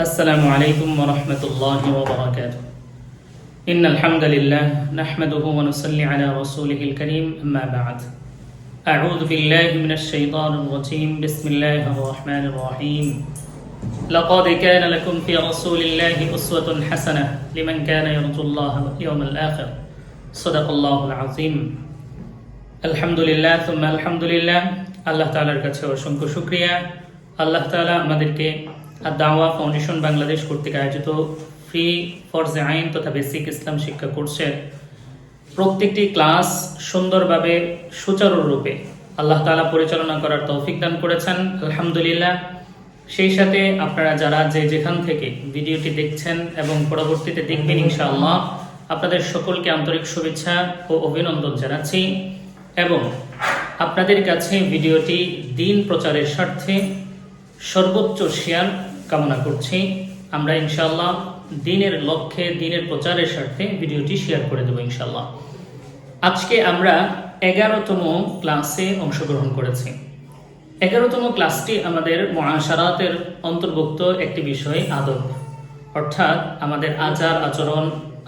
السلام عليكم ورحمة الله وبركاته إن الحمد لله نحمده ونصلي على رسوله الكريم أما بعد أعوذ بالله من الشيطان الرجيم بسم الله الرحمن الرحيم لقد كان لكم في رسول الله أسوة حسنة لمن كان يرجو الله واليوم الآخر صدق الله العظيم আলহামদুলিল্লাহ তুম্মা আলহামদুলিল্লাহ আল্লাহ তাআলার কাছে অসংখ্য শুক্রিয়া আল্লাহ তাআলা আমাদেরকে আর দাওয়া ফাউন্ডেশন বাংলাদেশ কর্তৃক আয়োজিত ফ্রি ফরজে আইন তথা বেসিক ইসলাম শিক্ষা কোর্সের প্রত্যেকটি ক্লাস সুন্দরভাবে সুচারুরূপে আল্লাহ তাআলা পরিচালনা করার তৌফিক দান করেছেন। আলহামদুলিল্লাহ। সেই সাথে আপনারা যারা যে যেখান থেকে ভিডিওটি দেখছেন এবং পরবর্তীতে দেখবেন ইনশাআল্লাহ, আপনাদের সকলকে আন্তরিক শুভেচ্ছা ও অভিনন্দন জানাচ্ছি এবং আপনাদের কাছে ভিডিওটি দিন প্রচারের স্বার্থে সর্বোচ্চ শেয়ার কামনা করছি। আমরা ইনশাল্লাহ দিনের লক্ষ্যে, দিনের প্রচারের স্বার্থে ভিডিওটি শেয়ার করে দেবো ইনশাল্লাহ আজকে আমরা এগারোতম ক্লাসে অংশগ্রহণ করেছি। এগারোতম ক্লাসটি আমাদের মহাসারাতের অন্তর্ভুক্ত একটি বিষয়, আদব। অর্থাৎ আমাদের আচার আচরণ,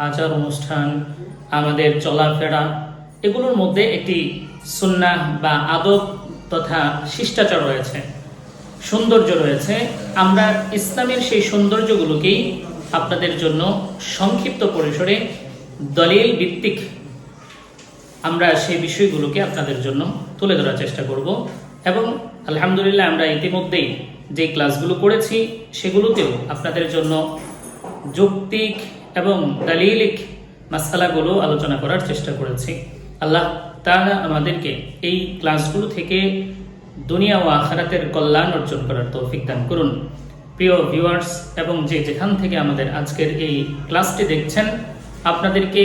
আচার অনুষ্ঠান, আমাদের চলাফেরা, এগুলোর মধ্যে একটি সুন্নাহ বা আদব তথা শিষ্টাচার রয়েছে। সৌন্দর্য রয়েছে। আমরা ইসলামের সেই সৌন্দর্যগুলোকেই আপনাদের জন্য সংক্ষিপ্ত পরিসরে দলিল ভিত্তিক আমরা সেই বিষয়গুলোকে আপনাদের জন্য তুলে ধরার চেষ্টা করব। এবং আলহামদুলিল্লাহ আমরা ইতিমধ্যেই যে ক্লাসগুলো করেছি, সেগুলোতেও আপনাদের জন্য যৌক্তিক এবং দালিলিক মাসালাগুলো আলোচনা করার চেষ্টা করেছি। আল্লাহ তারা আমাদেরকে এই ক্লাসগুলো থেকে দুনিয়া ও আখারাতের কল্যাণ অর্জন করার তৌফিক দান করুন। প্রিয় ভিউয়ার্স এবং যে যেখান থেকে আমাদের আজকের এই ক্লাসটি দেখছেন, আপনাদেরকে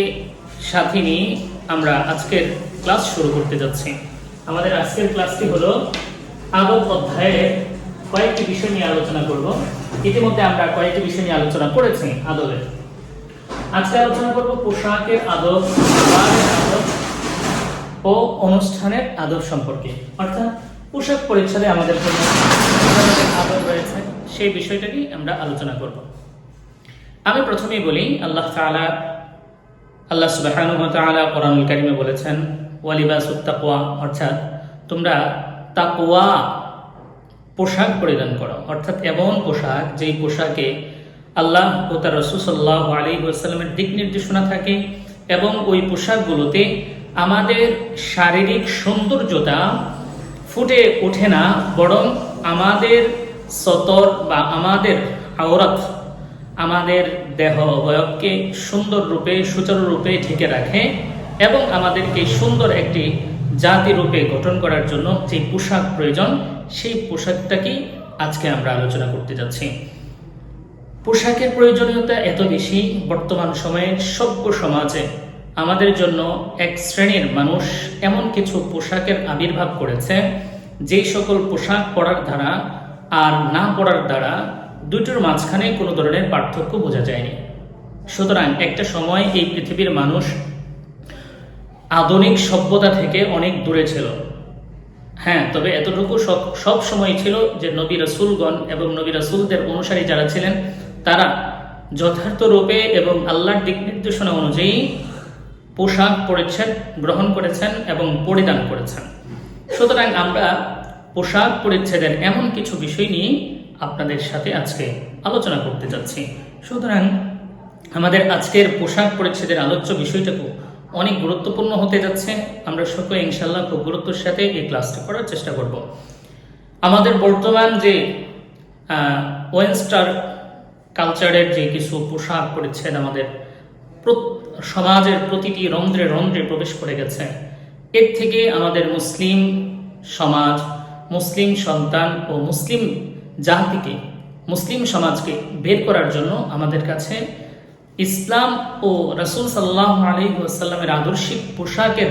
সাথে নিয়ে আমরা আজকের ক্লাস শুরু করতে যাচ্ছি। আমাদের আজকের ক্লাসটি হলো আদব অধ্যায়ের কয়েকটি বিষয় নিয়ে আলোচনা করব। ইতিমধ্যে আমরা কয়েকটি বিষয় নিয়ে আলোচনা করেছি আদবের আজকে আলোচনা করব পোশাকের আদব আদব ও অনুষ্ঠানের আদব সম্পর্কে। অর্থাৎ পোশাক পরিচ্ছদে আমাদের জন্য রয়েছে। সেই বিষয়টাকেই আমরা আলোচনা করব। আমি প্রথমেই বলি, আল্লাহ তাআলা আল্লাহ তাআলা কোরআনুল কারীমে বলেছেন ওয়ালিবাসুত তাকওয়া, অর্থাৎ তোমরা তাকওয়া, পোশাক পরিধান করো। অর্থাৎ এমন পোশাক যেই পোশাকে আল্লাহ ও তার রসুল সাল্লাহ আলী ওয়াসাল্লামের দিক নির্দেশনা থাকে এবং ওই পোশাকগুলোতে আমাদের শারীরিক সৌন্দর্যতা ফুটে ওঠে না, বরং আমাদের সতর বা আমাদের আওরাত, আমাদের দেহ অবয়বকে সুন্দর রূপে, সুচারু রূপে ঢেকে রাখে এবং আমাদেরকে সুন্দর একটি জাতি রূপে গঠন করার জন্য যে পোশাক প্রয়োজন, সেই পোশাকটাকেই আজকে আমরা আলোচনা করতে যাচ্ছি। পোশাকের প্রয়োজনীয়তা এত বেশি, বর্তমান সময়ে সভ্য সমাজে আমাদের জন্য এক শ্রেণির মানুষ এমন কিছু পোশাকের আবির্ভাব করেছে, যেই সকল পোশাক পরার দ্বারা আর না পরার দ্বারা দুটোর মাঝখানে কোনো ধরনের পার্থক্য বোঝা যায়নি। সুতরাং একটা সময় এই পৃথিবীর মানুষ আধুনিক সভ্যতা থেকে অনেক দূরে ছিল। হ্যাঁ তবে এতটুকু সব সময় ছিল যে নবী রসুলগণ এবং নবী রসুলদের অনুসারী যারা ছিলেন, তারা যথার্থ রূপে এবং আল্লাহর দিক নির্দেশনা অনুযায়ী পোশাক পরিচ্ছেদ গ্রহণ করেছেন এবং পরিধান করেছেন। সুতরাং আমরা পোশাক পরিচ্ছেদের এমন কিছু বিষয় নিয়ে আপনাদের সাথে আজকে আলোচনা করতে যাচ্ছি। সুতরাং আমাদের আজকের পোশাক পরিচ্ছেদের আলোচ্য বিষয়টাকে অনেক গুরুত্বপূর্ণ হতে যাচ্ছে। আমরা সকলে ইনশাল্লাহ খুব গুরুত্বের সাথে এই ক্লাসটা করার চেষ্টা করব। আমাদের বর্তমান যে ওয়েনস্টার কালচারের যে কিছু পোশাক পরিচ্ছেদ আমাদের সমাজের প্রতিটি রন্ধ্রে রন্ধ্রে প্রবেশ করে গেছে। এর থেকে আমাদের মুসলিম সমাজ, মুসলিম সন্তান ও মুসলিম জাতিকে, মুসলিম সমাজকে বের করার জন্য আমাদের কাছে ইসলাম ও রসুল সাল্লাহ আলী ওয়াসাল্লামের আদর্শিক পোশাকের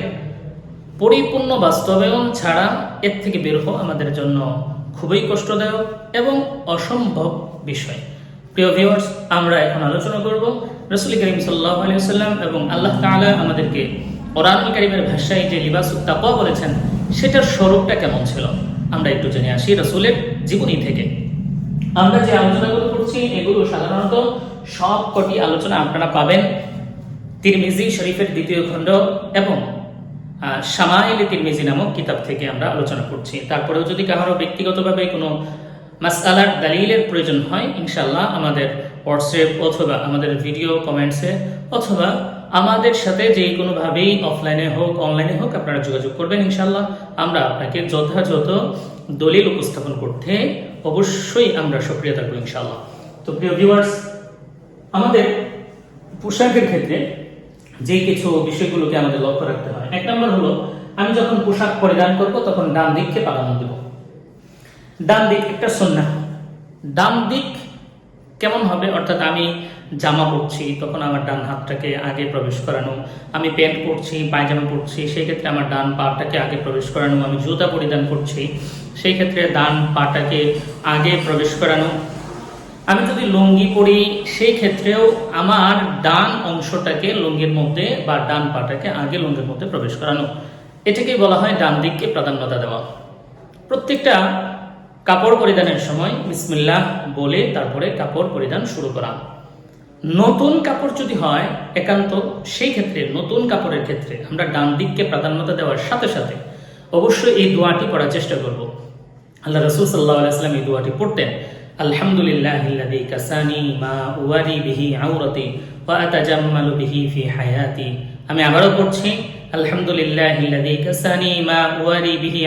পরিপূর্ণ বাস্তবায়ন ছাড়া এর থেকে বের হওয়া আমাদের জন্য খুবই কষ্টদায়ক এবং অসম্ভব বিষয়। প্রিয় ভিউয়ার্স আমরা এখন আলোচনা করব রসুল করিম সাল্লাহ আলী সাল্লাম এবং আল্লাহ তালা আমাদেরকে ওরানুল করিমের ভাষায় যে লিবাস বলেছেন, সেটার স্বরূপটা কেমন ছিল? আমরা একটু জেনে আসি রসুলের জীবনী থেকে। আমরা যে আলোচনাগুলো করছি, এগুলো সাধারণত সব কটি আলোচনা আপনারা পাবেন। তিরমিজি শরীফের দ্বিতীয় খণ্ড এবং সামাইলি তিরমিজি নামক কিতাব থেকে আমরা আলোচনা করছি। তারপরেও যদি কারও ব্যক্তিগতভাবে কোনো মাসালার দালিলের প্রয়োজন হয় ইনশাল্লাহ আমাদের হোয়াটসঅ্যাপ অথবা আমাদের ভিডিও কমেন্টসে অথবা আমাদের সাথে যে কোনোভাবেই অফলাইনে হোক, অনলাইনে হোক আপনারা যোগাযোগ করবেন ইনশাল্লাহ আমরা আপনাকে যথাযথ দলিল উপস্থাপন করতে অবশ্যই আমরা সক্রিয় থাকব ইনশাল্লাহ তো প্রিয় ভিউয়ার্স আমাদের পোশাকের ক্ষেত্রে যে কিছু বিষয়গুলোকে আমাদের লক্ষ্য রাখতে হয়, এক নম্বর হলো, আমি যখন পোশাক পরিধান করব তখন ডান দিককে প্রাধান্য দেব। ডান দিক একটা সন্না ডান দিক কেমন হবে? অর্থাৎ আমি জামা পরছি, তখন আমার ডান হাতটাকে আগে প্রবেশ করানো, আমি প্যান্ট পরছি, পায়জামা পরছি, সেই ক্ষেত্রে আমার ডান পাটাকে আগে প্রবেশ করানো, আমি জুতা পরিধান করছি, সেই ক্ষেত্রে ডান পাটাকে আগে প্রবেশ করানো। আমি যদি লুঙ্গি পরি, সেই ক্ষেত্রেও আমার ডান অংশটাকে লুঙ্গির মধ্যে বা ডান পাটাকে আগে লুঙ্গির মধ্যে প্রবেশ করানো। এটাকেই বলা হয় ডান দিককে প্রাধান্যতা দেওয়া। প্রত্যেকটা কাপড় পরিধানের সময় বিসমিল্লাহ বলে তারপরে কাপড় পরিধান শুরু করা। নতুন কাপড় যদি হয়, একান্ত সেই ক্ষেত্রে, নতুন কাপড়ের ক্ষেত্রে আমরা ডান দিককে প্রাধান্যতা দেওয়ার সাথে সাথে অবশ্যই এই দোয়াটি পড়ার চেষ্টা করব। আল্লাহ রসুল সাল্লাহ আলাইসলাম এই দোয়াটি পড়তেন, আলহামদুলিল্লাহ কাসানি মা বিহি আতাজাম্মালু বিহি ফি হায়াতি। আমি আবারও পড়ছি, আলহামদুলিল্লাহ কাসানি মা বিহি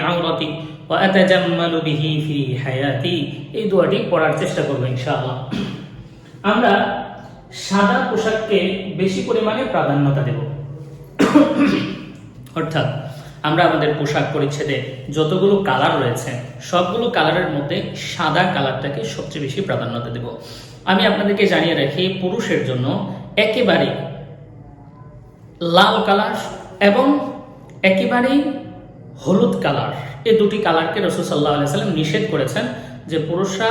ওয়া আতাজাম্মালু বিহি ফি হায়াতি, এই দোয়াটি পড়ার চেষ্টা করব ইনশাআল্লাহ। আমরা সাদা পোশাককে বেশি পরিমাণে প্রাধান্যতা দেব। অর্থাৎ আমরা আমাদের পোশাক পরিচ্ছেদে যতগুলো কালার রয়েছে, সবগুলো কালারের মধ্যে সাদা কালারটাকে সবচেয়ে বেশি প্রাধান্যতা দেব। আমি আপনাদেরকে জানিয়ে রাখি, পুরুষের জন্য একেবারে লাল কালার এবং একেবারেই হলুদ কালার। এই দুটি কালারকে রসুল সাল্লাহ সাল্লাম নিষেধ করেছেন যে পুরুষরা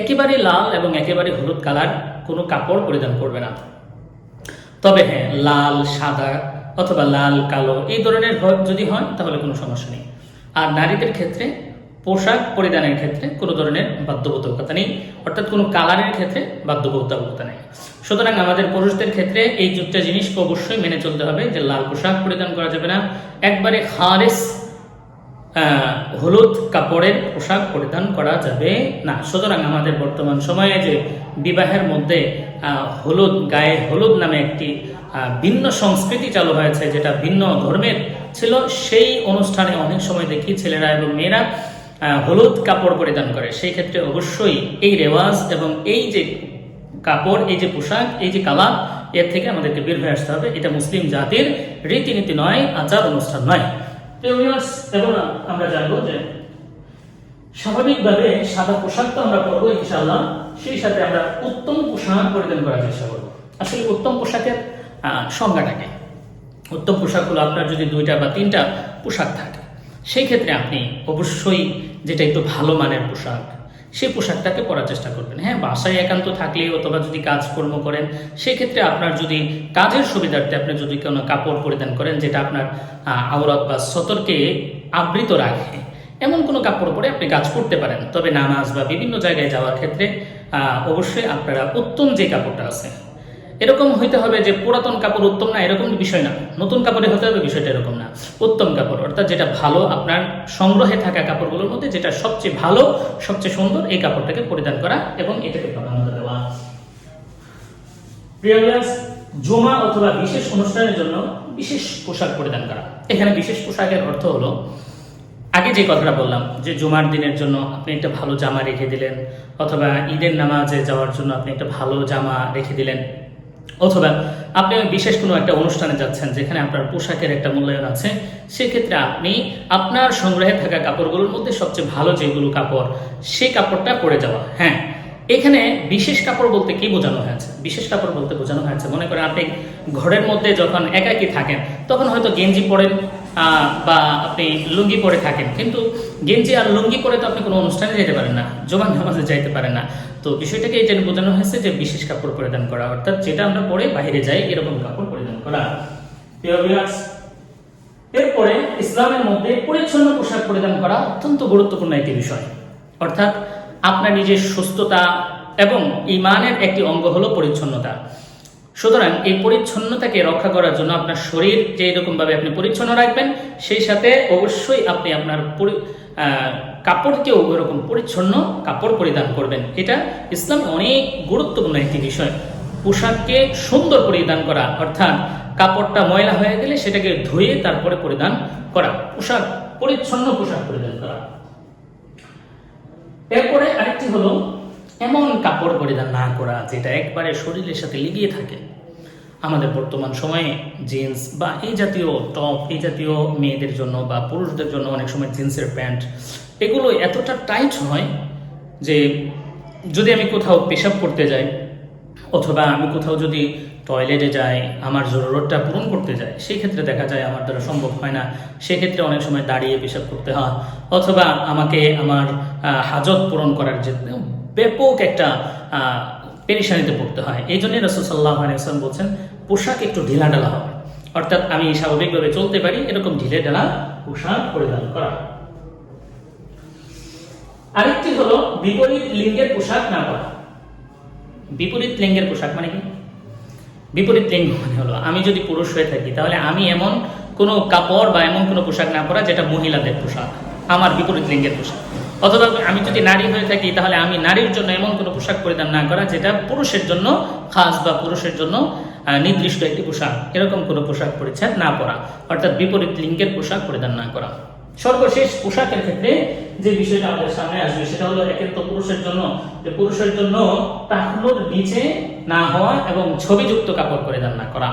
একেবারে লাল এবং একেবারে হলুদ কালার কোনো কাপড় পরিধান করবে না। তবে হ্যাঁ লাল, সাদা অথবা লাল, কালো এই ধরনের যদি হয়, তাহলে কোনো সমস্যা নেই। আর নারীদের ক্ষেত্রে, পোশাক পরিধানের ক্ষেত্রে কোনো ধরনের বাধ্যবাধকতা নেই, অর্থাৎ কোনো কালারের ক্ষেত্রে বাধ্যবাধকতা নেই। সুতরাং আমাদের পুরুষদের ক্ষেত্রে এই দুটা জিনিসকে অবশ্যই মেনে চলতে হবে যে লাল পোশাক পরিধান করা যাবে না। একবারে খারেস হলুদ কাপড়ের পোশাক পরিধান করা যাবে না। সুতরাং আমাদের বর্তমান সময়ে যে বিবাহের মধ্যে হলুদ গায়ে হলুদ নামে একটি ভিন্ন সংস্কৃতি চালু হয়েছে, যেটা ভিন্ন ধর্মের ছিল, সেই অনুষ্ঠানে অনেক সময় দেখি ছেলেরা এবং মেয়েরা হলুদ কাপড় পরিধান করে। সেই ক্ষেত্রে অবশ্যই এই রেওয়াজ এবং এই যে কাপড়, এই যে পোশাক, এই যে কালার, এর থেকে আমাদেরকে বের হয়ে আসতে হবে। এটা মুসলিম জাতির রীতিনীতি নয়, আচার অনুষ্ঠান নয়। এবং আমরা জানব যে স্বাভাবিকভাবে সাদা পোশাক তো আমরা পরবো ইনশাল্লাহ সেই সাথে আমরা উত্তম পোশাক পরিধান করার চেষ্টা করব। আসলে উত্তম পোশাকের সংজ্ঞাটাকে উত্তম পোশাক হলো আপনার যদি দুইটা বা তিনটা পোশাক থাকে, সেই ক্ষেত্রে আপনি অবশ্যই যেটা একটু ভালো মানের পোশাক সেই পোশাকটাকে পরার চেষ্টা করবেন। হ্যাঁ বাসায় একান্ত থাকলে অথবা যদি কাজকর্ম করেন, সেক্ষেত্রে আপনার যদি কাজের সুবিধার্থে আপনি যদি কোনো কাপড় পরিধান করেন যেটা আপনার আওরাত বা সতর্কে আবৃত রাখে, এমন কোনো কাপড় পরে আপনি কাজ করতে পারেন। তবে নামাজ বা বিভিন্ন জায়গায় যাওয়ার ক্ষেত্রে অবশ্যই আপনারা উত্তম যে কাপড়টা আছে এরকম হইতে হবে যে পুরাতন কাপড় উত্তম না, এরকম বিষয় না। নতুন কাপড়ে হতে হবে বিষয়টা এরকম না। উত্তম কাপড়, অর্থাৎ যেটা ভালো আপনার সংগ্রহে থাকা কাপড়গুলোর মধ্যে, যেটা সবচেয়ে ভালো, সবচেয়ে সুন্দর, এই কাপড়টাকে পরিধান করা এবং এটাকে প্রাধান্য দেওয়া। জমা অথবা বিশেষ অনুষ্ঠানের জন্য বিশেষ পোশাক পরিধান করা। এখানে বিশেষ পোশাকের অর্থ হলো, আগে যে কথাটা বললাম, যে জুমার দিনের জন্য আপনি একটা ভালো জামা রেখে দিলেন, অথবা ঈদের নামাজে যাওয়ার জন্য আপনি একটা ভালো জামা রেখে দিলেন অথবা আপনি বিশেষ কোনো একটা অনুষ্ঠানে যাচ্ছেন যেখানে আপনার পোশাকের একটা মূল্যায়ন আছে, সেক্ষেত্রে আপনি আপনার সংগ্রহে থাকা কাপড়গুলোর মধ্যে সবচেয়ে ভালো যেগুলো কাপড়, সেই কাপড়টা পরে যাওয়া। হ্যাঁ এখানে বিশেষ কাপড় বলতে কি বোঝানো হয়েছে? বিশেষ কাপড় বলতে বোঝানো হয়েছে, মনে করেন আপনি ঘরের মধ্যে যখন একাকি থাকেন, তখন হয়তো গেঞ্জি পরেন বা আপনি লুঙ্গি পরে থাকেন। কিন্তু গেঞ্জি আর লুঙ্গি পরে তো আপনি কোনো অনুষ্ঠানে যেতে পারেন না জবান নামাজে যাইতে পারেন না। তো বিষয়টাকে এটা বোঝানো হয়েছে যে বিশেষ কাপড় পরিধান করা, অর্থাৎ যেটা আমরা পরে বাইরে যাই, এরকম কাপড় পরিধান করা। এরপরে ইসলামের মধ্যে পরিচ্ছন্ন পোশাক পরিধান করা অত্যন্ত গুরুত্বপূর্ণ একটি বিষয়। অর্থাৎ আপনার নিজের সুস্থতা এবং ইমানের একটি অঙ্গ হলো পরিচ্ছন্নতা। সুতরাং এই পরিচ্ছন্নতাকে রক্ষা করার জন্য আপনার শরীর যে ভাবে আপনি পরিচ্ছন্ন রাখবেন, সেই সাথে অবশ্যই আপনি আপনার কাপড়কেও ওইরকম পরিচ্ছন্ন কাপড় পরিধান করবেন। এটা ইসলাম অনেক গুরুত্বপূর্ণ একটি বিষয়। পোশাককে সুন্দর পরিধান করা, অর্থাৎ কাপড়টা ময়লা হয়ে গেলে সেটাকে ধুয়ে তারপরে পরিধান করা, পোশাক, পরিচ্ছন্ন পোশাক পরিধান করা। এরপরে আরেকটি হলো এমন কাপড় পরিধান না করা যেটা একবারে শরীরের সাথে লেগিয়ে থাকে। আমাদের বর্তমান সময়ে জিন্স বা এই জাতীয় টপ এই জাতীয় মেয়েদের জন্য বা পুরুষদের জন্য অনেক সময় জিন্সের প্যান্ট, এগুলো এতটা টাইট হয় যে যদি আমি কোথাও পেশাব করতে যাই অথবা আমি কোথাও যদি টয়লেটে যাই, আমার জরুরতটা পূরণ করতে যাই, সেই ক্ষেত্রে দেখা যায় আমার দ্বারা সম্ভব হয় না। সেক্ষেত্রে অনেক সময় দাঁড়িয়ে পেশাব করতে হয়। অথবা আমাকে আমার হাজত পূরণ করার যে ব্যাপক একটা পেরেশানিতে পড়তে হয়। এই জন্যই রসুল সাল্লাহ আলাইসলাম বলছেন, পোশাক একটু ঢিলা ঢালা হবে। অর্থাৎ আমি স্বাভাবিকভাবে চলতে পারি, এরকম ঢিলে ঢালা পোশাক পরিধান করা। আরেকটি হলো বিপরীত লিঙ্গের পোশাক না পরা। বিপরীত লিঙ্গের পোশাক মানে কি? বিপরীত লিঙ্গ মানে হলো, আমি যদি পুরুষ হয়ে থাকি, তাহলে আমি এমন কোনো কাপড় বা এমন কোনো পোশাক না পরা, যেটা মহিলাদের পোশাক। আমার বিপরীত লিঙ্গের পোশাক। অথবা আমি যদি নারী হয়ে থাকি, তাহলে আমি নারীর জন্য এমন কোনো পোশাক পরিধান না করা, যেটা পুরুষের জন্য খাস বা পুরুষের জন্য নির্দিষ্ট একটি পোশাক। এরকম কোনো পোশাক পরিচ্ছদ না পরা, অর্থাৎ বিপরীত লিঙ্গের পোশাক পরিধান না করা। সর্বশেষ পোশাকের ক্ষেত্রে যে বিষয়টা আমাদের সামনে আসবে, সেটা হলো একের তো পুরুষের জন্য, যে পুরুষের জন্য টাকলোর নিচে না হওয়া এবং ছবিযুক্ত কাপড় পরিধান না করা।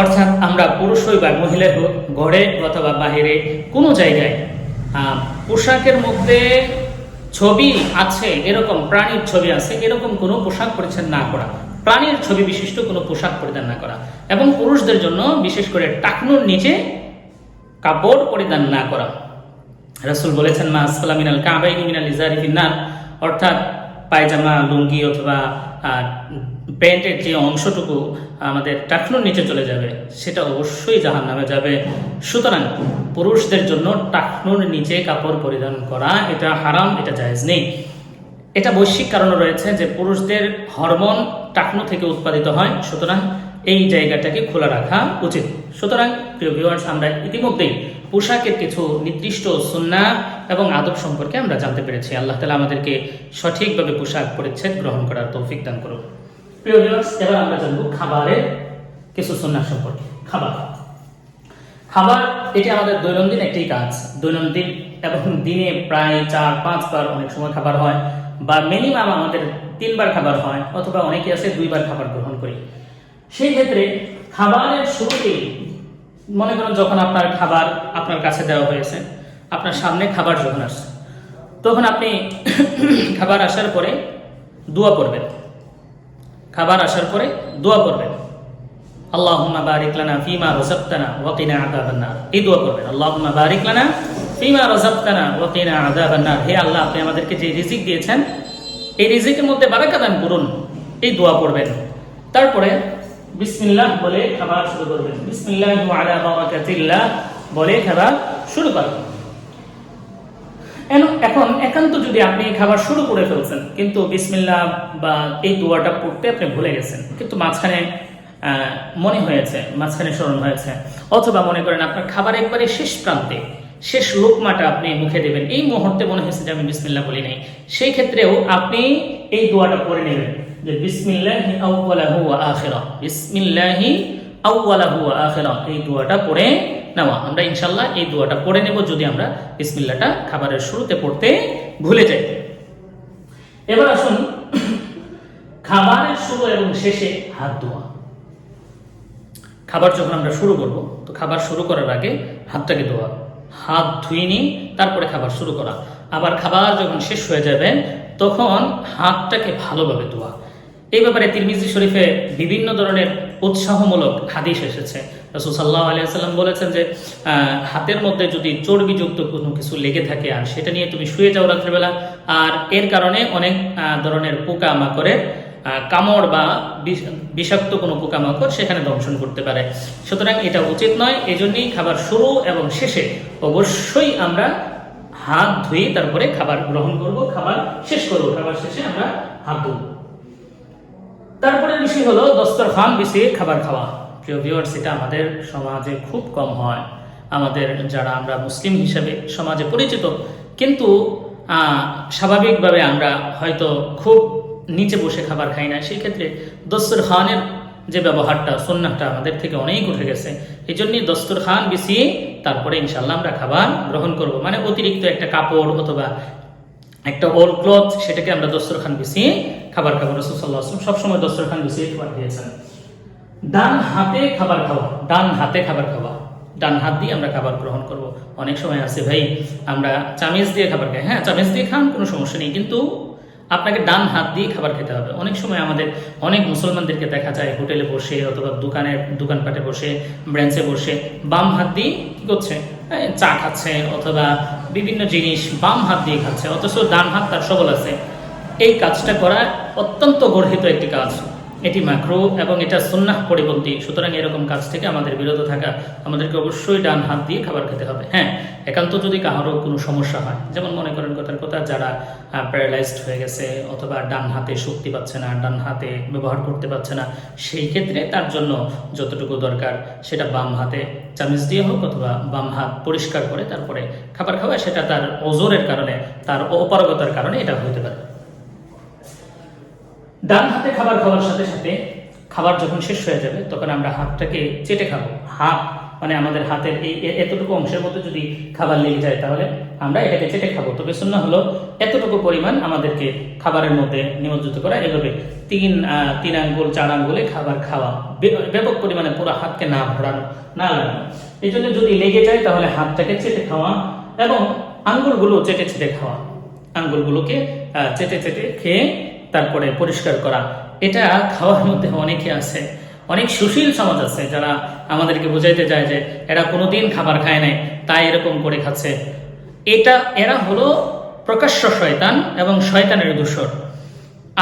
অর্থাৎ আমরা পুরুষ হই বা মহিলা হোক ঘরে অথবা বাহিরে কোনো জায়গায় পোশাকের মধ্যে ছবি আছে, এরকম, প্রাণীর ছবি আছে, এরকম কোনো পোশাক পরিচ্ছদ না করা। প্রাণীর ছবি বিশিষ্ট কোনো পোশাক পরিধান না করা। এবং পুরুষদের জন্য বিশেষ করে টাকনুর নিচে কাপড় পরিধান না করা। রাসুল বলেছেন, মা আসফালা মিনাল কাবাইনি মিনাল ইজারি অর্থাৎ পায়জামা, লুঙ্গি অথবা প্যান্টের যে অংশটুকু আমাদের টাকনুর নিচে চলে যাবে, সেটা অবশ্যই জাহান নামে যাবে। সুতরাং পুরুষদের জন্য টাকনুর নিচে কাপড় পরিধান করা, এটা হারাম, এটা জায়েজ নেই। এটা বৈশ্বিক কারণে রয়েছে যে পুরুষদের হরমোন টাকনু থেকে উৎপাদিত হয়, সুতরাং এই জায়গাটাকে খোলা রাখা উচিত। সুতরাং, প্রিয় আমরা ইতিমধ্যেই পোশাকের কিছু নির্দিষ্ট সুন্না এবং আদব সম্পর্কে আমরা জানতে পেরেছি। আল্লাহ তালা আমাদেরকে সঠিকভাবে পোশাক পরিচ্ছেদ গ্রহণ করার তৌফিক দান করুন প্রিয় এবার আমরা জানব খাবারের কিছু সুন্না সম্পর্কে। খাবার। খাবার, এটি আমাদের দৈনন্দিন একটি কাজ। দৈনন্দিন এবং দিনে প্রায় চার, পাঁচবার অনেক সময় খাবার হয় বা মিনিমাম আমাদের তিনবার খাবার হয় অথবা অনেকে আছে দুইবার খাবার গ্রহণ করি। সেই ক্ষেত্রে খাবারের শুরুতেই মনে করুন যখন আপনার খাবার আপনার কাছে দেওয়া হয়েছে, আপনার সামনে খাবার যখন আসছে, তখন আপনি খাবার আসার পরে দোয়া করবেন। খাবার আসার পরে দোয়া করবেন। আল্লাহুম্মা বারিক লানা ফিমা রাযাকতানা ওয়া কিনা আযাবান এই দোয়া করবেন, আল্লাহুম্মা বারিক লানা ফিমা রাযাকতানা ওয়া কিনা আযাবান নার হে আল্লাহ, আপনি আমাদেরকে যে রিজিক দিয়েছেন, এই রিজিকের মধ্যে বারাকা দান করুন। এই দোয়া করবেন। তারপরে বিসমিল্লাহ বলে খাবার শুরু করবেন। বিসমিল্লাহি আলা বারাকাতিল্লাহ বলে খাবার শুরু করবেন। এখন একান্ত যদি আপনি খাবার শুরু করে ফেলছেন, কিন্তু বিসমিল্লাহ বা এই দোয়াটা পড়তে আপনি ভুলে গেছেন, কিন্তু মাঝখানে মনে হয়েছে, মাঝখানে স্মরণ হয়েছে, অথবা মনে করেন আপনার খাবার একবারে শেষ প্রান্তে, শেষ লোকমাটা আপনি মুখে দেবেন, এই মুহূর্তে মনে হয়েছে যে আমি বিসমিল্লাহ বলি নাই। সেই ক্ষেত্রেও আপনি এই দোয়াটা পড়ে নেবেন, যে বিসমিল্লাহি আউওয়ালাহু ওয়া আখিরা বিসমিল্লাহি আউওয়ালাহু ওয়া আখিরা এই দোয়াটা পড়ে নেওয়া। আমরা ইনশাল্লাহ এই দোয়াটা পড়ে নেব যদি আমরা বিসমিল্লাটা খাবারের শুরুতে পড়তে ভুলে যাই। এবার আসুন খাবারের শুরু এবং শেষে হাত ধোয়া। খাবার যখন আমরা শুরু করব, তো খাবার শুরু করার আগে হাতটাকে ধোয়া। হাত ধুয়ে নিয়ে তারপরে খাবার শুরু করা। আবার খাবার যখন শেষ হয়ে যাবে, তখন হাতটাকে ভালোভাবে ধোয়া। এই ব্যাপারে তিরমিজি শরীফে বিভিন্ন ধরনের উৎসাহমূলক হাদিস এসেছে। রসুল সাল্লাহ আলিয়াল্লাম বলেছেন যে হাতের মধ্যে যদি চর্বিযুক্ত কোনো কিছু লেগে থাকে আর সেটা নিয়ে তুমি শুয়ে যাও রাত্রেবেলা, আর এর কারণে অনেক ধরনের পোকা মাকড়ের কামড় বা বিষাক্ত কোনো পোকামাকড় সেখানে দংশন করতে পারে। সুতরাং এটা উচিত নয়, এজন্যই খাবার শুরু এবং শেষে অবশ্যই আমরা হাত ধুয়ে তারপরে খাবার গ্রহণ করব, খাবার শেষ করব, খাবার শেষে আমরা হাত ধুব। তারপরে বিষয় হলো দস্তরখান বিছিয়ে খাবার খাওয়া। প্রিয় ভিউয়ার্স এটা আমাদের সমাজে খুব কম হয়। আমাদের যারা আমরা মুসলিম হিসেবে সমাজে পরিচিত, কিন্তু স্বাভাবিকভাবে আমরা হয়তো খুব নিচে বসে খাবার খাই না। সেই ক্ষেত্রে দস্তর খানের যে ব্যবহারটা সন্ন্যাটা আমাদের থেকে অনেক উঠে গেছে। এই জন্যই দস্তর খান বিছিয়ে তারপরে ইনশাল্লাহ আমরা খাবার গ্রহণ করব। মানে অতিরিক্ত একটা কাপড় অথবা একটা ওল্ড ক্লথ, সেটাকে আমরা দস্তরখান বিছিয়ে খাবার খাব। রসুল সাল্লাহ আসলাম সবসময় দস্তরখান বিছিয়ে খাবার খেয়েছেন ডান হাতে খাবার খাওয়া, ডান হাতে খাবার খাওয়া। ডান হাত দিয়ে আমরা খাবার গ্রহণ করব। অনেক সময় আছে, ভাই, আমরা চামিচ দিয়ে খাবার খাই। হ্যাঁ চামিচ দিয়ে খান, কোনো সমস্যা নেই, কিন্তু আপনাকে ডান হাত দিয়ে খাবার খেতে হবে। অনেক সময় আমাদের অনেক মুসলমানদেরকে দেখা যায় হোটেলে বসে অথবা দোকানের দোকানপাটে বসে, ব্রেঞ্চে বসে বাম হাত দিয়ে কী করছে? চা খাচ্ছে অথবা বিভিন্ন জিনিস বাম হাত দিয়ে খাচ্ছে, অথচ ডান হাত তার সবল আছে। এই কাজটা করা অত্যন্ত গর্হিত একটি কাজ। এটি মাকরু এবং এটা সুন্নাহ পরিপন্থী। সুতরাং এরকম কাজ থেকে আমাদের বিরত থাকা আমাদেরকে অবশ্যই ডান হাত দিয়ে খাবার খেতে হবে। হ্যাঁ একান্ত যদি কারোর কোনো সমস্যা হয়, যেমন মনে করেন কথার কথা, যারা প্যারালাইজড হয়ে গেছে অথবা ডান হাতে শক্তি পাচ্ছে না, ডান হাতে ব্যবহার করতে পারছে না, সেই ক্ষেত্রে তার জন্য যতটুকু দরকার সেটা বাম হাতে চামিচ দিয়ে হোক অথবা বাম হাত পরিষ্কার করে তারপরে খাবার খাওয়া, সেটা তার ওজোরের কারণে, তার অপারগতার কারণে এটা হতে পারে। ডান হাতে খাবার খাওয়ার সাথে সাথে খাবার যখন শেষ হয়ে যাবে, তখন আমরা হাতটাকে চেটে খাব। হাত মানে আমাদের হাতের এই এতটুকু অংশের মধ্যে যদি খাবার লেগে যায়, তাহলে আমরা এটাকে চেটে খাব। তবে শূন্য হলো এতটুকু পরিমাণ আমাদেরকে খাবারের মধ্যে নিমজ্জিত করা। এভাবে তিন তিন আঙ্গুল, চার আঙ্গুলে খাবার খাওয়া। ব্যাপক পরিমাণে পুরো হাতকে না ভরানো, না লাগানো। এই জন্য যদি লেগে যায়, তাহলে হাতটাকে চেটে খাওয়া এবং আঙ্গুলগুলো চেটে চেটে খাওয়া। আঙ্গুলগুলোকে চেটে চেটে খেয়ে তারপরে পরিষ্কার করা। এটা খাওয়ার মধ্যে অনেকে আছে, অনেক সুশীল সমাজ আছে যারা আমাদেরকে বুঝাইতে চায় যে এরা কোনোদিন খাবার খায় নাই, তাই এরকম করে খাচ্ছে। এটা, এরা হলো প্রকাশ্য শয়তান এবং শয়তানের দূষর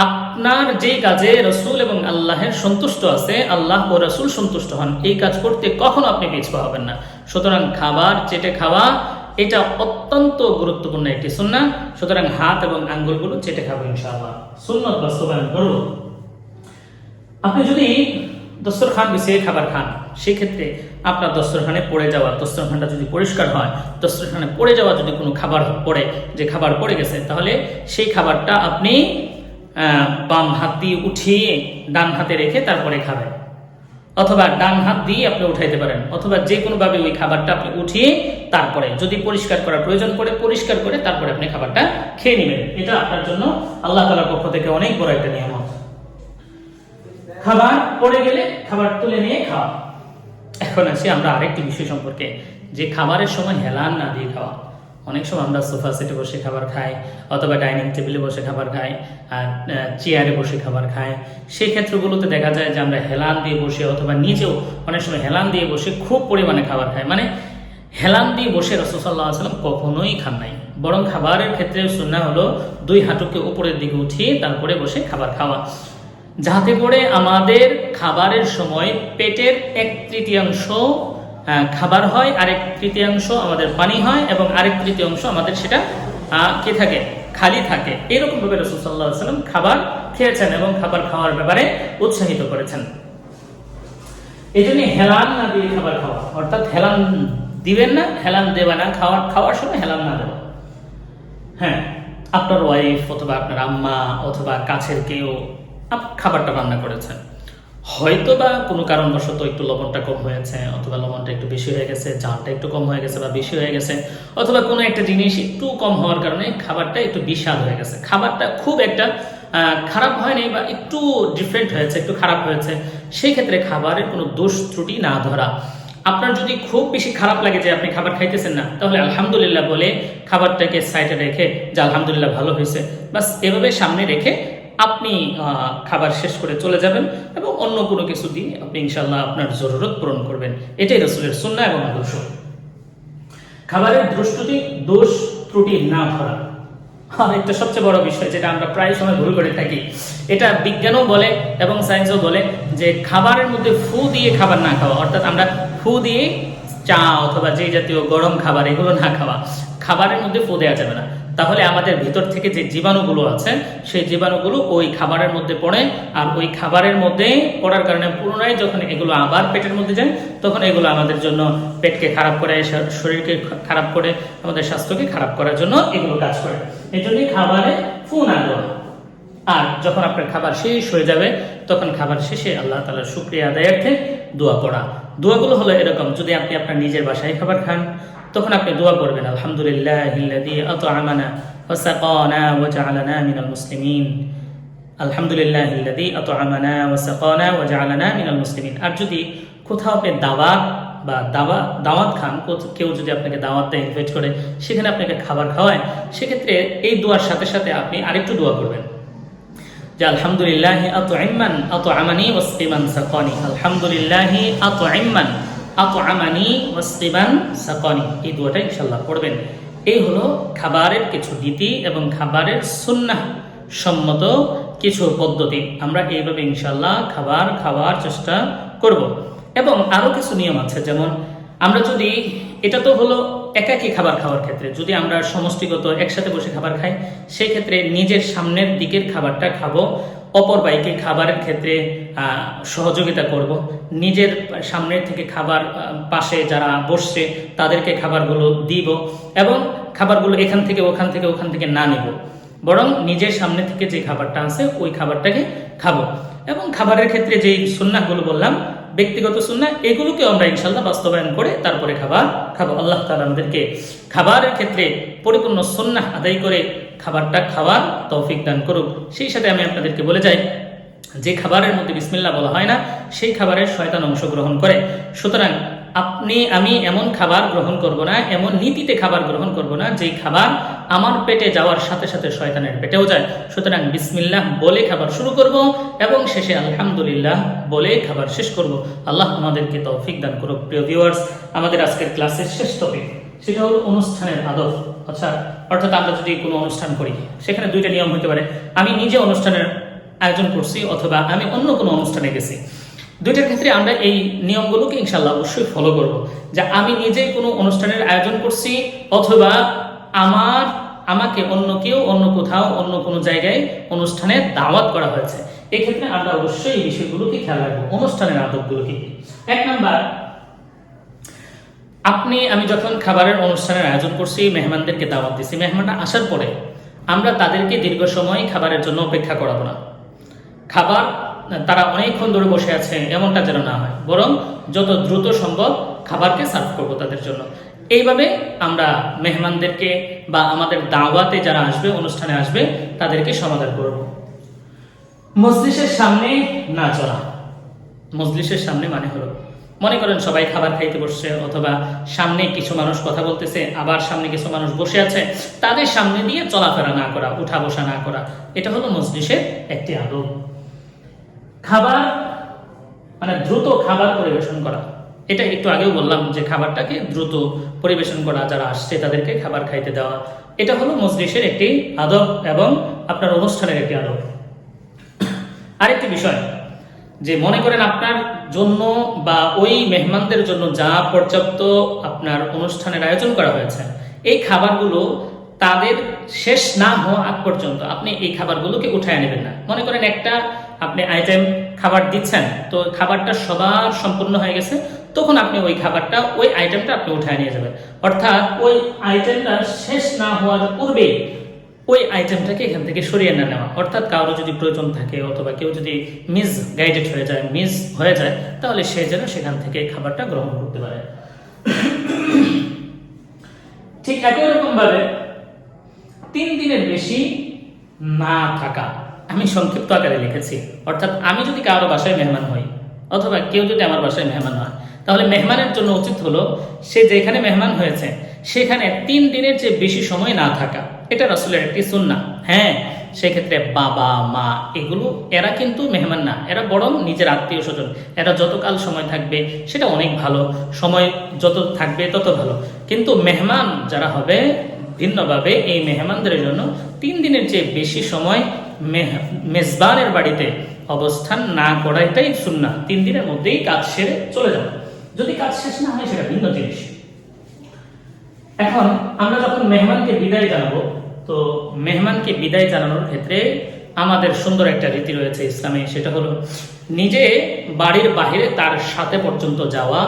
আপনার যে কাজে রসুল এবং আল্লাহের সন্তুষ্ট আছে, আল্লাহ ও রসুল সন্তুষ্ট হন, এই কাজ করতে কখনো আপনি পিছপা হবেন না। সুতরাং খাবার, চেটে খাওয়া এটা অত্যন্ত গুরুত্বপূর্ণ একটি সুন্না সুতরাং হাত এবং আঙ্গুলগুলো চেটে খাব ইনশাআল্লাহ। সুন্নত বাস্তবায়ন করব আপনি যদি দস্তরখান বিছিয়ে খাবার খান, সেক্ষেত্রে আপনার দস্তরখানে পড়ে যাওয়া দস্তরখানটা যদি পরিষ্কার হয়, দস্তরখানে পড়ে যাওয়া যদি কোনো খাবার পড়ে, যে খাবার পড়ে গেছে, তাহলে সেই খাবারটা আপনি বাম হাত দিয়ে উঠিয়ে ডান হাতে রেখে তারপরে খাবেন। অথবা ডান হাত দিয়ে আপনি উঠাইতে পারেন, অথবা যে কোনোভাবে ওই খাবারটা আপনি উঠিয়ে তারপরে, যদি পরিষ্কার করার প্রয়োজন পড়ে, পরিষ্কার করে তারপরে আপনি খাবারটা খেয়ে নেবেন। এটা আপনার জন্য আল্লাহ তালার পক্ষ থেকে অনেক বড় একটা নিয়ামত। খাবার পড়ে গেলে খাবার তুলে নিয়ে খাওয়া। এখন আসি আমরা আরেকটি বিষয় সম্পর্কে, যে খাবারের সময় হেলান না দিয়ে খাওয়া। অনেক সময় আমরা সোফা সেটে বসে খাবার খাই, অথবা ডাইনিং টেবিলে বসে খাবার খাই, আর চেয়ারে বসে খাবার খাই। সেই ক্ষেত্রগুলোতে দেখা যায় যে আমরা হেলান দিয়ে বসে অথবা নিজেও অনেক সময় হেলান দিয়ে বসে খুব পরিমাণে খাবার খাই। মানে হেলান দিয়ে বসে রসুসাল্লাহ সাল্লাম কখনোই খান নাই। বরং খাবারের ক্ষেত্রে সুন্না হলো দুই হাঁটুকে উপরের দিকে উঠিয়ে তারপরে বসে খাবার খাওয়া। যাতে করে আমাদের খাবারের সময় পেটের এক তৃতীয়াংশ খাবার হয়, আরেক তৃতীয়াংশ আমাদের পানি হয় এবং আরেক তৃতীয়াংশ আমাদের সেটা কি থাকে? খালি থাকে। এরকম ভাবে রসুল সাল্লাহ সাল্লাম খাবার খেয়েছেন এবং খাবার খাওয়ার ব্যাপারে উৎসাহিত করেছেন। এই জন্য হেলান না দিয়ে খাবার খাওয়া, অর্থাৎ হেলান দিবেন না, হেলান দেবে না, খাওয়ার খাওয়ার সময় হেলান না দেওয়া। হ্যাঁ আপনার ওয়াইফ অথবা আপনার আম্মা অথবা কাছের কেউ খাবারটা রান্না করেছেন। হয়তো বা কোনো কারণবশত একটু লবণটা কম হয়েছে, অথবা লবণটা একটু বেশি হয়ে গেছে চালটা একটু কম হয়ে গেছে বা বেশি হয়ে গেছে, অথবা কোনো একটা জিনিস একটু কম হওয়ার কারণে খাবারটা একটু বিস্বাদ হয়ে গেছে। খাবারটা খুব একটা খারাপ হয়নি বা একটু ডিফারেন্ট হয়েছে, একটু খারাপ হয়েছে, সেই ক্ষেত্রে খাবারের কোনো দোষ ত্রুটি না ধরা। আপনার যদি খুব বেশি খারাপ লাগে যে আপনি খাবার খাইতেছেন না, তাহলে আলহামদুলিল্লাহ বলে খাবারটাকে সাইডে রেখে, যে আলহামদুলিল্লাহ ভালো হয়েছে, বাস এভাবে সামনে রেখে আপনি খাবার শেষ করে চলে যাবেন এবং অন্য কোনো কিছু দিয়ে আপনি ইনশাল্লাহ আপনার জরুরত পূরণ করবেন। এটাই রসুলের সুন্না এবং আদর্শ। খাবারের দ্রষ্টুতি দোষ ত্রুটি না ধরা। একটা সবচেয়ে বড় বিষয় যেটা আমরা প্রায় সময় ভুল করে থাকি এটা বিজ্ঞানও বলে এবং সায়েন্সও বলে যে খাবারের মধ্যে ফু দিয়ে খাবার না খাওয়া অর্থাৎ আমরা ফু দিয়ে চা অথবা যে জাতীয় গরম খাবার এগুলো না খাওয়া খাবারের মধ্যে ফু দেওয়া যাবে না। তাহলে আমাদের ভিতর থেকে যে জীবাণুগুলো আছে, সেই জীবাণুগুলো ওই খাবারের মধ্যে পড়ে, আর ওই খাবারের মধ্যে পড়ার কারণে পুনরায় যখন এগুলো আবার পেটের মধ্যে যায়, তখন এগুলো আমাদের জন্য পেটকে খারাপ করে শরীরকে খারাপ করে, আমাদের স্বাস্থ্যকে খারাপ করার জন্য এগুলো কাজ করে। এই জন্যই খাবারে ফু দেওয়া আর যখন আপনার খাবার শেষ হয়ে যাবে, তখন খাবার শেষে আল্লাহ তালার শুক্রিয়া আদায়ার্থে দোয়া পড়া। দোয়াগুলো হলো এরকম, যদি আপনি আপনার নিজের বাসায় খাবার খান তখন আপনি দোয়া করবেন আলহামদুলিল্লাহ মুসলিমিন। আলহামদুলিল্লাহ মিনাল মুসলিমিন। আর যদি কোথাও আপনি দাওয়াত বা দাওয়া, দাওয়াত খান কেউ যদি আপনাকে দাওয়াত দেয়, ইনভাইট করে, সেখানে আপনাকে খাবার খাওয়ায়, সেক্ষেত্রে এই দোয়ার সাথে সাথে আপনি আরেকটু দোয়া করবেন। যে, আলহামদুলিল্লাহ আত আমানি ওয়াসকিমান আলহামদুলিল্লাহ আত ইম্মান আত আমানি ওয়াসকিমান সাকানি। এই দুয়াটা ইনশাল্লাহ পড়বেন। এই হলো খাবারের কিছু নীতি এবং খাবারের সুন্নাহ। সম্মত কিছু পদ্ধতি। আমরা এইভাবে ইনশাল্লাহ খাবার খাওয়ার চেষ্টা করব। এবং আরও কিছু নিয়ম আছে, যেমন আমরা যদি, এটা তো হলো একাকী খাবার খাওয়ার ক্ষেত্রে। যদি আমরা সমষ্টিগত একসাথে বসে খাবার খাই সেই ক্ষেত্রে নিজের সামনের দিকের খাবারটা খাব। অপর বাইকে খাবারের ক্ষেত্রে সহযোগিতা করব। নিজের সামনের থেকে খাবার পাশে যারা বসছে, তাদেরকে খাবারগুলো দিব এবং খাবারগুলো এখান থেকে, ওখান থেকে ওখান থেকে না নিব। বরং নিজের সামনে থেকে যে খাবারটা আছে, ওই খাবারটাকে খাব। এবং খাবারের ক্ষেত্রে যেই সুন্নাহগুলো বললাম, ব্যক্তিগত সুন্নাহ, এগুলোকে আমরা ইনশাল্লাহ বাস্তবায়ন করে তারপরে খাবার খাব। আল্লাহ তাআলা আমাদেরকে খাবারের ক্ষেত্রে পরিপূর্ণ সুন্নাহ আদায় করে খাবারটা খাওয়ার তৌফিক দান করুক। সেই সাথে আমি আপনাদেরকে বলে যাই, যে খাবারের মধ্যে বিসমিল্লা বলা হয় না, সেই খাবারের শয়তান অংশগ্রহণ করে। সুতরাং আপনি, আমি এমন খাবার গ্রহণ করব না, এমন নীতিতে খাবার গ্রহণ করব না, যেই খাবার আমার পেটে যাওয়ার সাথে সাথে শয়তানের পেটেও যায়। সুতরাং বিসমিল্লাহ বলে খাবার শুরু করব এবং শেষে আলহামদুলিল্লাহ বলে খাবার শেষ করব। আল্লাহ আমাদেরকে তৌফিক দান করুক, প্রিয় ভিউয়ার্স আমাদের আজকের ক্লাসের শেষ টপিক সেটা হলো অনুষ্ঠানের আদব। আচ্ছা অর্থাৎ আমরা যদি কোনো অনুষ্ঠান করি, সেখানে দুইটা নিয়ম হতে পারে। আমি নিজে অনুষ্ঠানের আয়োজন করছি অথবা আমি অন্য কোনো অনুষ্ঠানে গেছি। দুইটার ক্ষেত্রে আমরা এই নিয়মগুলোকে ইনশাল্লাহ অবশ্যই ফলো করব। যে আমি নিজে কোনো অনুষ্ঠানের আয়োজন করছি, অথবা আমার, আমাকে অন্য কেউ, অন্য কোথাও, অন্য কোনো জায়গায় অনুষ্ঠানে দাওয়াত করা হয়েছে। এক্ষেত্রে আমরা অবশ্যই এই বিষয়গুলোকে খেয়াল রাখব, অনুষ্ঠানের আদবগুলোকে। এক নাম্বার, আপনি, আমি যখন খাবারের অনুষ্ঠানের আয়োজন করছি, মেহমানদেরকে দাওয়াত দিচ্ছি মেহমানরা আসার পরে আমরা তাদেরকে দীর্ঘ সময় খাবারের জন্য অপেক্ষা করাবো না। খাবার তারা অনেকক্ষণ ধরে বসে আছে এমনটা যেন না হয়। বরং যত দ্রুত সম্ভব খাবারকে সার্ভ করব তাদের জন্য। এইভাবে আমরা মেহমানদেরকে বা আমাদের দাওয়াতে যারা আসবে, অনুষ্ঠানে আসবে, তাদেরকে সমাধান করব। মজলিসের সামনে না চলা। মজলিসের সামনে মানে হলো, মনে করেন সবাই খাবার খাইতে বসছে, অথবা সামনে কিছু মানুষ কথা বলতেছে, আবার সামনে কিছু মানুষ বসে আছে, তাদের সামনে দিয়ে চলাফেরা না করা, উঠা বসা না করা, এটা হলো মজলিসের একটি আদব। খাবার মানে দ্রুত খাবার পরিবেশন করা। এটা একটু আগেও বললাম যে খাবারটাকে দ্রুত পরিবেশন করা, যারা আসছে তাদেরকে খাবার খাইতে দেওয়া। এটা হলো মজলিসের একটি আদব এবং আপনার অনুষ্ঠানের একটি আদব। আরেকটি বিষয়, যে মনে করেন আপনার জন্য বা ওই মেহমানদের জন্য যা পর্যাপ্ত আপনার অনুষ্ঠানের আয়োজন করা হয়েছে, এই খাবারগুলো তাদের শেষ না হওয়া আগ পর্যন্ত আপনি এই খাবারগুলোকে উঠায় নেবেন না। মনে করেন একটা আপনি আইটেম খাবার দিচ্ছেন, তো খাবারটা সবার সম্পূর্ণ হয়ে গেছে, তখন আপনি ওই খাবারটা, ওই আইটেমটা আপনি উঠায় নিয়ে যাবেন। অর্থাৎ ওই আইটেমটা শেষ না হওয়ার পূর্বে ওই আইটেমটাকে এখান থেকে সরিয়ে না নেওয়া। অর্থাৎ কারও যদি প্রয়োজন থাকে অথবা কেউ যদি মিস গাইডেড হয়ে যায় মিস হয়ে যায়, তাহলে সে যেন সেখান থেকে খাবারটা গ্রহণ করতে পারে। ঠিক একই রকম ভাবে তিন দিনের বেশি না থাকা। আমি সংক্ষিপ্ত আকারে লিখেছি। অর্থাৎ আমি যদি কারও বাসায় মেহমান হই, অথবা কেউ যদি আমার বাসায় মেহমান হয়, তাহলে মেহমানের জন্য উচিত হলো সে যেখানে মেহমান হয়েছে, সেখানে তিন দিনের চেয়ে বেশি সময় না থাকা। এটা রাসুলের একটি সুন্না হ্যাঁ সেক্ষেত্রে বাবা, মা, এগুলো, এরা কিন্তু মেহমান না। এরা বরং নিজের আত্মীয় স্বজন। এরা যতকাল সময় থাকবে, সেটা অনেক ভালো। সময় যত থাকবে, তত ভালো। কিন্তু মেহমান যারা হবে, ভিন্নভাবে এই মেহমানদের জন্য তিন দিনের চেয়ে বেশি সময় মেজবানের বাড়িতে অবস্থান না করাইটাই সুন্না তিন দিনের মধ্যেই কাজ সেরে চলে যাবে। যদি কাজ শেষ না হয়, সেটা ভিন্ন জিনিস। এখন আমরা যখন মেহমানকে বিদায় জানাব, তো মেহমানকে বিদায় জানানোর ক্ষেত্রে আমাদের সুন্দর একটা রীতি রয়েছে ইসলামে, সেটা হলো নিজে বাড়ির বাহিরে তার সাথে পর্যন্ত যাওয়া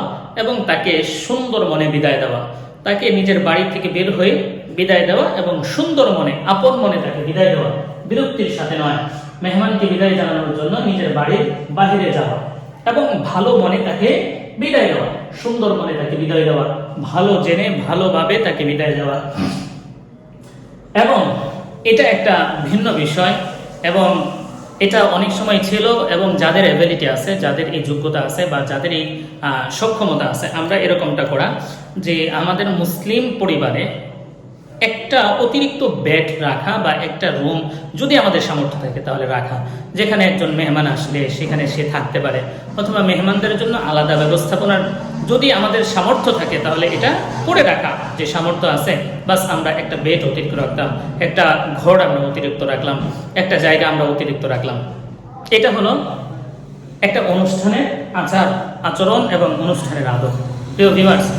এবং তাকে সুন্দর মনে বিদায় দেওয়া। তাকে নিজের বাড়ি থেকে বের হয়ে বিদায় দেওয়া এবং সুন্দর মনে, আপন মনে তাকে বিদায় দেওয়া। বিরক্তির সাথে নয়। মেহমানকে বিদায় জানানোর জন্য নিজের বাড়ির বাহিরে যাওয়া এবং ভালো মনে তাকে বিদায় দেওয়া, সুন্দর মনে তাকে বিদায় দেওয়া, ভালো জেনে ভালোভাবে তাকে বিদায় দেওয়া। এবং এটা একটা ভিন্ন বিষয় এবং এটা অনেক সময় ছিল এবং যাদের অ্যাবিলিটি আছে, যাদের এই যোগ্যতা আছে বা যাদের এই সক্ষমতা আছে, আমরা এরকমটা করা যে আমাদের মুসলিম পরিবারে একটা অতিরিক্ত বেড রাখা বা একটা রুম যদি আমাদের সামর্থ্য থাকে তাহলে রাখা। যেখানে একজন মেহমান আসলে সেখানে সে থাকতে পারে। অথবা মেহমানদের জন্য আলাদা ব্যবস্থাপনার যদি আমাদের সামর্থ্য থাকে তাহলে এটা করে রাখা। যে সামর্থ্য আছে, বাস আমরা একটা বেড অতিরিক্ত রাখতাম, একটা ঘর আমরা অতিরিক্ত রাখলাম, একটা জায়গা আমরা অতিরিক্ত রাখলাম। এটা হলো একটা অনুষ্ঠানের আচার, আচরণ এবং অনুষ্ঠানের আদব। প্রিয় ভিউয়ার্স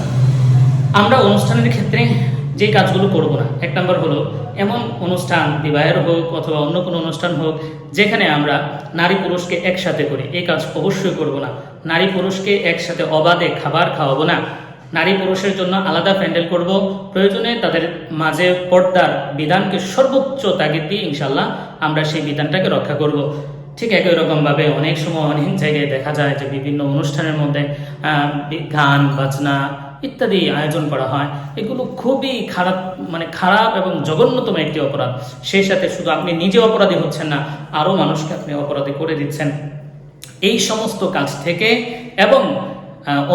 আমরা অনুষ্ঠানের ক্ষেত্রে যে কাজগুলো করব না। এক নম্বর হলো, এমন অনুষ্ঠান, বিবাহের হোক অথবা অন্য কোনো অনুষ্ঠান হোক, যেখানে আমরা নারী পুরুষকে একসাথে করি এই কাজ অবশ্যই করব না। নারী পুরুষকে একসাথে অবাধে খাবার খাওয়াবো না। নারী পুরুষের জন্য আলাদা প্যান্ডেল করব। প্রয়োজনে তাদের মাঝে পর্দার বিধানকে সর্বোচ্চ তাগিদ দিয়ে ইনশাল্লাহ আমরা সেই বিধানটাকে রক্ষা করব। ঠিক একই রকমভাবে অনেক সময় অনেক জায়গায় দেখা যায় যে বিভিন্ন অনুষ্ঠানের মধ্যে গান, বাজনা ইত্যাদি আয়োজন করা হয়। এগুলো খুবই খারাপ মানে খারাপ এবং জঘন্যতম একটি অপরাধ। সেই সাথে শুধু আপনি নিজে অপরাধী হচ্ছেন না, আরও মানুষকে আপনি অপরাধী করে দিচ্ছেন। এই সমস্ত কাজ থেকে এবং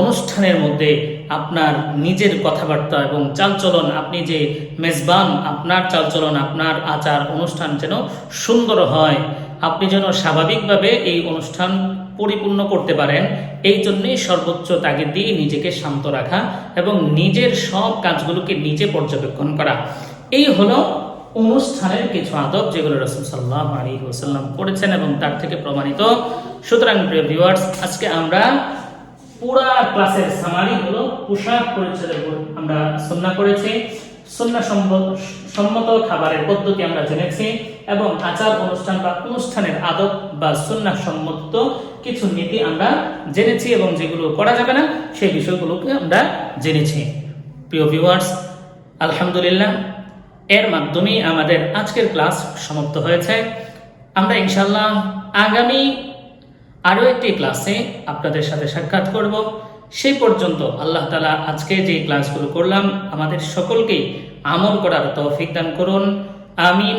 অনুষ্ঠানের মধ্যে আপনার নিজের কথাবার্তা এবং চালচলন, আপনি যে মেজবান, আপনার চালচলন, আপনার আচার অনুষ্ঠান যেন সুন্দর হয়, আপনি যেন স্বাভাবিকভাবে এই অনুষ্ঠান পরিপূর্ণ করতে পারেন। এই জন্যেই সর্বোচ্চ তাগিদ দিয়ে নিজেকে শান্ত রাখা এবং নিজের সব কাজগুলোকে নিজে পর্যবেক্ষণ করা। এই হলো অনুষ্ঠানের কিছু আদব যেগুলো রসুল সাল্লাহ আলী ওসাল্লাম করেছেন এবং তার থেকে প্রমাণিত। সুতরাং প্রিয় ভিউয়ার্স আজকে আমরা পুরা ক্লাসের সামারি হলো পোশাক পরিচ্ছদের আমরা সন্না করেছি। সন্না সম্মত খাবারের পদ্ধতি আমরা জেনেছি। এবং আচার অনুষ্ঠান বা অনুষ্ঠানের আদব বা সন্না সম্মত কিছু নীতি আমরা জেনেছি এবং যেগুলো করা যাবে না, সেই বিষয়গুলোকে আমরা জেনেছি। প্রিয় ভিউয়ার্স আলহামদুলিল্লাহ, এর মাধ্যমেই আমাদের আজকের ক্লাস সমাপ্ত হয়েছে। আমরা ইনশাল্লাহ আগামী আরও একটি ক্লাসে আপনাদের সাথে সাক্ষাৎ করব। সেই পর্যন্ত আল্লাহ তালা আজকে যে ক্লাসগুলো করলাম, আমাদের সকলকেই আমল করার তৌফিক দান করুন। আমিন।